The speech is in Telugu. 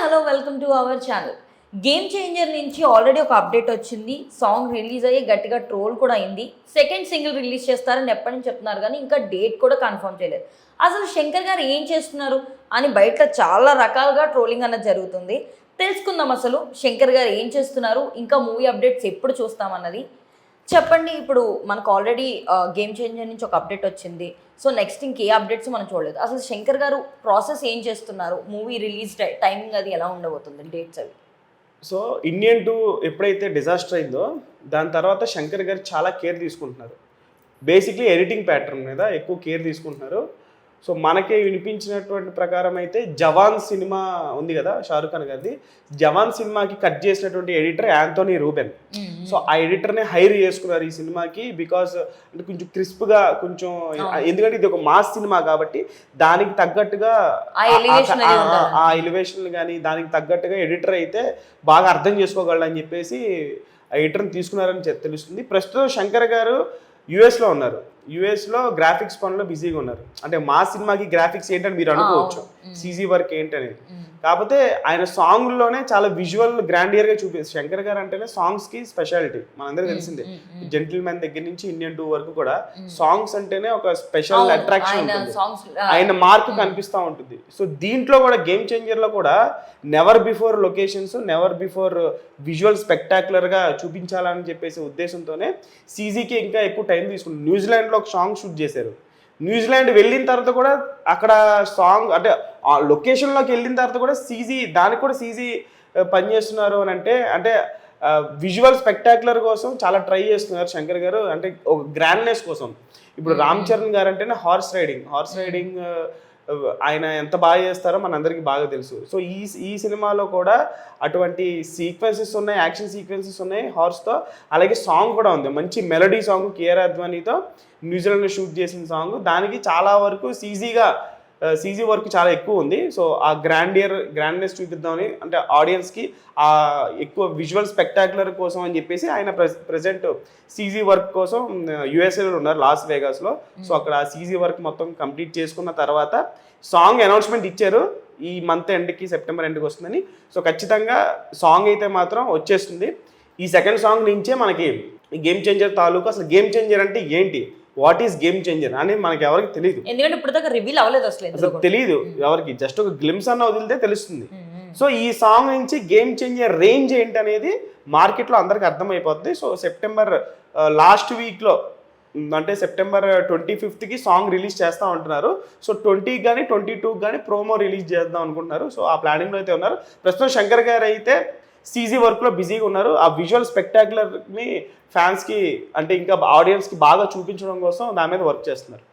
Hello welcome to our channel. Game changer నుంచి ఆల్రెడీ ఒక అప్డేట్ వచ్చింది. సాంగ్ రిలీజ్ అయ్యి గట్టిగా ట్రోల్ కూడా అయింది. సెకండ్ సింగిల్ రిలీజ్ చేస్తారని ఎప్పటి నుంచి చెప్తున్నారు కానీ ఇంకా డేట్ కూడా కన్ఫర్మ్ చేయలేదు. అసలు శంకర్ గారు ఏం చేస్తున్నారు అని బయట చాలా రకాలుగా ట్రోలింగ్ అన్నది జరుగుతుంది. తెలుసుకుందాం అసలు శంకర్ గారు ఏం చేస్తున్నారు? ఇంకా మూవీ అప్డేట్స్ ఎప్పుడు చూస్తామన్నది. చెప్పండి ఇప్పుడు మనకు ఆల్రెడీ గేమ్ చేంజర్ నుంచి ఒక అప్డేట్ వచ్చింది. సో నెక్స్ట్ ఇంకే అప్డేట్స్ మనం చూడలేదు. అసలు శంకర్ గారు ప్రాసెస్ ఏం చేస్తున్నారు? మూవీ రిలీజ్ టైమింగ్ అది ఎలా ఉండబోతుంది? డేట్స్ అవి. సో ఇండియన్ టూ ఎప్పుడైతే డిజాస్టర్ అయిందో దాని తర్వాత శంకర్ గారు చాలా కేర్ తీసుకుంటున్నారు. బేసిక్లీ ఎడిటింగ్ ప్యాటర్న్ మీద ఎక్కువ కేర్ తీసుకుంటున్నారు. సో మనకే వినిపించినటువంటి ప్రకారం అయితే జవాన్ సినిమా ఉంది కదా షారుఖ్ ఖాన్ గారిది. జవాన్ సినిమాకి కట్ చేసినటువంటి ఎడిటర్ యాంథోనీ రూబెన్. సో ఆ ఎడిటర్ని హైర్ చేసుకున్నారు ఈ సినిమాకి బికాస్ అంటే కొంచెం క్రిస్ప్గా కొంచెం ఎందుకంటే ఇది ఒక మాస్ సినిమా కాబట్టి దానికి తగ్గట్టుగా ఆ ఎలివేషన్ కానీ దానికి తగ్గట్టుగా ఎడిటర్ అయితే బాగా అర్థం చేసుకోగలడని చెప్పేసి ఆ ఎడిటర్ని తీసుకున్నారని తెలుస్తుంది. ప్రస్తుతం శంకర్ గారు యుఎస్లో ఉన్నారు. యుఎస్లో గ్రాఫిక్స్ పనిలో బిజీగా ఉన్నారు. అంటే మా సినిమాకి గ్రాఫిక్స్ ఏంటని మీరు అనుకోవచ్చు. సీజీ వర్క్ ఏంటనేది. కాకపోతే ఆయన సాంగ్లోనే చాలా విజువల్ గ్రాండియర్గా చూపిస్తారు శంకర్ గారు అంటేనే సాంగ్స్కి స్పెషాలిటీ. మనందరికీ తెలిసిందే. జెంటిల్ మ్యాన్ దగ్గర నుంచి ఇండియన్ టూ వరకు కూడా సాంగ్స్ అంటేనే ఒక స్పెషల్ అట్రాక్షన్ ఆయన ఉంటుంది. ఆయన మార్క్ కనిపిస్తూ ఉంటుంది. సో దీంట్లో కూడా గేమ్ చేంజర్లో కూడా never before locations never before visual స్పెక్టాక్యులర్గా చూపించాలని చెప్పేసి ఉద్దేశంతోనే సీజీకి ఇంకా ఎక్కువ టైం తీసుకుంటుంది న్యూజిలాండ్లో ఒక సాంగ్ షూట్ చేశారు. న్యూజిలాండ్ వెళ్ళిన తర్వాత కూడా అక్కడ సాంగ్ అంటే ఆ లొకేషన్లోకి వెళ్ళిన తర్వాత కూడా సీజీ దానికి కూడా సీజీ పనిచేస్తున్నారు అని అంటే అంటే విజువల్ స్పెక్టాక్యులర్ కోసం చాలా ట్రై చేస్తున్నారు శంకర్ గారు. అంటే ఒక గ్రాండ్నెస్ కోసం. ఇప్పుడు రామ్ చరణ్ గారు అంటేనే హార్స్ రైడింగ్ హార్స్ రైడింగ్ ఆయన ఎంత బాగా చేస్తారో మనందరికీ బాగా తెలుసు. సో ఈ ఈ సినిమాలో కూడా అటువంటి సీక్వెన్సెస్ ఉన్నాయి యాక్షన్ సీక్వెన్సెస్ ఉన్నాయి హార్స్తో. అలాగే సాంగ్ కూడా ఉంది. మంచి మెలడీ సాంగ్ కేఆర్ అద్వానీతో న్యూజిలాండ్లో షూట్ చేసిన సాంగ్. దానికి చాలా వరకు సీజీగా సీజీ వర్క్ చాలా ఎక్కువ ఉంది. సో ఆ గ్రాండ్ ఇయర్ గ్రాండ్నెస్ చూపిద్దామని అంటే ఆడియన్స్కి ఆ ఎక్కువ విజువల్ స్పెక్టాక్యులర్ కోసం అని చెప్పేసి ఆయన ప్రెసెంట్ సీజీ వర్క్ కోసం యుఎస్ఏలో ఉన్నారు లాస్ వేగాస్లో సో అక్కడ ఆ సీజీ వర్క్ మొత్తం కంప్లీట్ చేసుకున్న తర్వాత సాంగ్ అనౌన్స్మెంట్ ఇచ్చారు. ఈ మంత్ ఎండ్కి సెప్టెంబర్ ఎండ్కి వస్తుందని. సో ఖచ్చితంగా సాంగ్ అయితే మాత్రం వచ్చేస్తుంది. ఈ సెకండ్ సాంగ్ నుంచే మనకి గేమ్ చేంజర్ తాలూకు అసలు గేమ్ చేంజర్ అంటే ఏంటి? వాట్ ఈస్ గేమ్ చేంజర్ అని మనకి ఎవరికి తెలియదు ఎందుకంటే ఇప్పుడు దాకా రివీల్ అవ్వలేదు అసలు అసలు. తెలియదు ఎవరికి జస్ట్ ఒక గ్లిమ్స్ అన్న వదిలితే తెలుస్తుంది. సో ఈ సాంగ్ నుంచి గేమ్ చేంజర్ రేంజ్ ఏంటి అనేది మార్కెట్లో అందరికి అర్థమైపోతుంది సో సెప్టెంబర్ లాస్ట్ వీక్లో అంటే సెప్టెంబర్ ట్వంటీ ఫిఫ్త్కి సాంగ్ రిలీజ్ చేస్తా ఉంటున్నారు. సో ట్వంటీకి కానీ ట్వంటీ టూకి కానీ ప్రోమో రిలీజ్ చేద్దాం అనుకుంటున్నారు. సో ఆ ప్లానింగ్లో అయితే ఉన్నారు. ప్రస్తుతం శంకర్ గారు అయితే సీజీ వర్క్లో బిజీగా ఉన్నారు. ఆ విజువల్ స్పెక్టాక్యులర్ని ఫ్యాన్స్కి అంటే ఇంకా ఆడియన్స్కి బాగా చూపించడం కోసం దాని మీద వర్క్ చేస్తున్నారు.